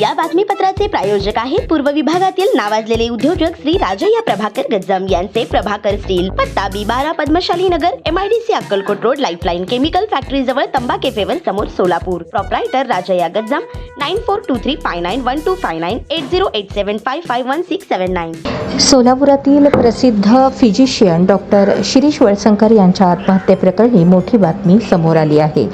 या बातमीपत्राचे प्रायोजक आहेत पूर्व विभागातील नावाजलेले उद्योजक श्री राजय्या प्रभाकर गज्जम यांचे प्रभाकर स्टील पत्ता बी बारा Padmashali Nagar MIDC Akkalkot road lifeline chemical factory जवळ तंबा केफेवर समोर Solapur. Proprietor Rajayya Gajjam nine four two three five nine one two five nine eight zero eight seven five five one six seven nine सोलापुरातील प्रसिद्ध physician doctor Shirish Walsankar यांच्या आत्महत्येप्रकरणी मोठी बातमी समोर आली आहे.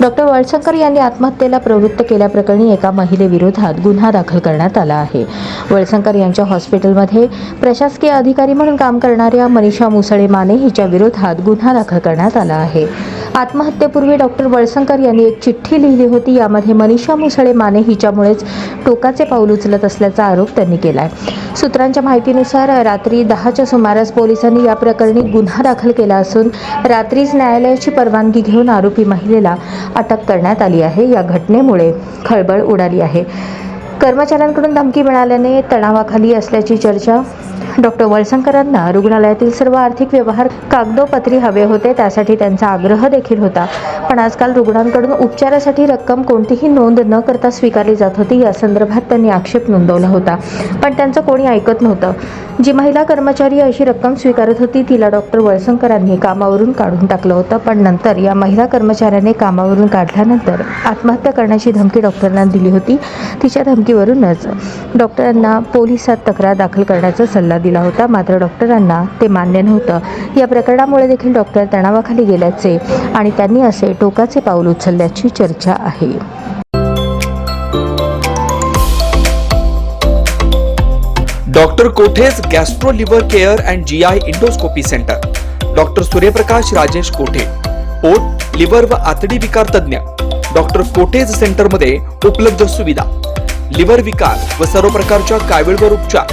डॉक्टर वळसंकर यांनी आत्महत्येला प्रवृत्त केल्याप्रकरणी एका महिलेविरोधात गुन्हा दाखल करण्यात आला आहे. वळसंकर यांच्या हॉस्पिटलमध्ये प्रशासकीय अधिकारी म्हणून काम करणाऱ्या मनीषा मुसळे माने हिच्या विरोधात गुन्हा दाखल करण्यात आला आहे. आत्महत्येपूर्वी डॉक्टर वळसंकर यांनी एक चिठ्ठी लिहिली होती. यामध्ये मनीषा मुसळे माने हिच्यामुळेच टोकाचे पाऊल उचलत असल्याचा आरोप त्यांनी केला आहे सूत्रांच्या माहितीनुसार रात्री दहाच्या सुमारास पोलिसांनी या प्रकरणी गुन्हा दाखल केला असून रात्रीच न्यायालयाची परवानगी घेऊन आरोपी महिलेला अटक करण्यात आली आहे. या घटनेमुळे खळबळ उडाली आहे. कर्मचाऱ्यांकडून धमकी मिळाल्याने तणावाखाली असल्याची चर्चा डॉक्टर वळसंकरांना रुग्णालयातील सर्व आर्थिक व्यवहार कागदोपत्री हवे होते त्यासाठी त्यांचा आग्रह देखील होता. पण आजकाल रुग्णांकडून उपचारासाठी रक्कम कोणतीही नोंद न करता स्वीकारली जात होती या संदर्भात त्यांनी आक्षेप नोंदवला होता. पण त्यांचं कोणी ऐकत नव्हतं. जी महिला कर्मचारी अशी रक्कम स्वीकारत होती तिला डॉक्टर वळसंकरांनी कामावरून काढून टाकलं होतं. पण नंतर या महिला कर्मचाऱ्याने कामावरून काढल्यानंतर आत्महत्या करण्याची धमकी डॉक्टरांना दिली होती. तिच्या धमकीवरूनच डॉक्टरांना पोलिसात तक्रार दाखल करण्याचा सल्ला दिला दिला होता. मात्र डॉक्टरांना ते मान्य नव्हतं. या प्रकरणामुळे देखील डॉक्टर तणावाखाली गेल्याचे आणि त्यांनी असे टोकाचे पाऊल उचलल्याची चर्चा आहे. Doctor Kothe's gastro liver care and G I endoscopy centre. Doctor Suryaprakash Rajesh Kothe पोट लिव्हर व आतडी विकार तज्ज्ञ. डॉक्टर कोठेज सेंटरमध्ये उपलब्ध सुविधा. लिव्हर विकार व सर्व प्रकारच्या कावीळवर उपचार